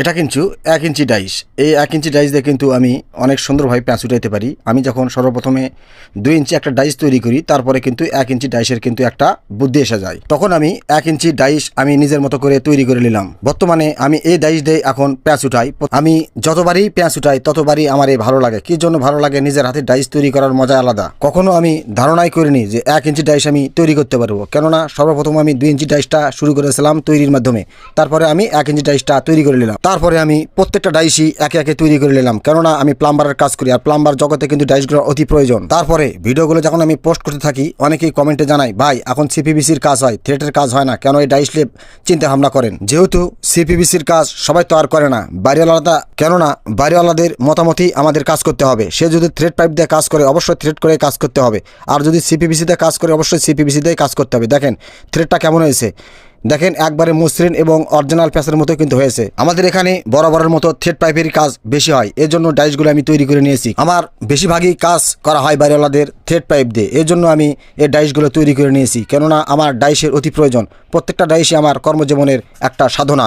এটা কিন্তু এক ইঞ্চি ডাইস। এই এক ইঞ্চি ডাইস দিয়ে কিন্তু আমি অনেক সুন্দরভাবে প্যাঁচ উঠাইতে পারি। আমি যখন সর্বপ্রথমে দুই ইঞ্চি একটা ডাইস তৈরি করি, তারপরে কিন্তু এক ইঞ্চি ডাইসের কিন্তু একটা বুদ্ধি এসে যায়। তখন আমি এক ইঞ্চি ডাইস আমি নিজের মতো করে তৈরি করে নিলাম। বর্তমানে আমি এই ডাইস দিয়ে এখন প্যাঁচ উঠাই। আমি যতবারই প্যাঁচ উঠাই, ততবারই আমার এই ভালো লাগে। কি জন্য ভালো লাগে? নিজের হাতে ডাইস তৈরি করার মজা আলাদা। কখনো আমি ধারণাই করিনি যে এক ইঞ্চি ডাইস আমি তৈরি করতে পারব। কেননা সর্বপ্রথম আমি দুই ইঞ্চি ডাইসটা শুরু করেছিলাম তৈরির মাধ্যমে। তারপরে আমি এক ইঞ্চি ডাইসটা তৈরি করে নিলাম। তারপরে আমি প্রত্যেকটা ডাইসই একে একে তৈরি করে নিলাম। কেননা আমি প্লাম্বারের কাজ করি, আর প্লাম্বার জগতে কিন্তু ডাইসগুলো অতি প্রয়োজন। তারপরে ভিডিওগুলো যখন আমি পোস্ট করতে থাকি, অনেকেই কমেন্টে জানাই ভাই, এখন সিপিবিসির কাজ হয়, থ্রেটের কাজ হয় না, কেন এই ডাইস লেপ চিন্তা ভাবনা করেন? যেহেতু সিপিবিসির কাজ সবাই তো আর করে না। বাড়িওয়ালাটা, কেননা বাড়িওয়ালাদের মতামতই আমাদের কাজ করতে হবে। সে যদি থ্রেড পাইপ দিয়ে কাজ করে, অবশ্যই থ্রেড করে কাজ করতে হবে। আর যদি সিপিবিসিতে কাজ করে, অবশ্যই সিপিবিসি দিয়ে কাজ করতে হবে। দেখেন থ্রেডটা কেমন হয়েছে? দেখেন একবারে মসৃণ এবং অরিজিনাল প্যাসের মতো কিন্তু হয়েছে। আমাদের এখানে বরাবরের মতো থ্রেড পাইপের কাজ বেশি হয় এর জন্য ডাইসগুলো আমি তৈরি করে নিয়েছি। আমার বেশিরভাগই কাজ করা হয় বাড়িওয়ালাদের থ্রেড পাইপ দিয়ে এর জন্য আমি এই ডাইসগুলো তৈরি করে নিয়েছি। কেননা আমার ডাইসের অতি প্রয়োজন। প্রত্যেকটা ডাইসই আমার কর্মজীবনের একটা সাধনা।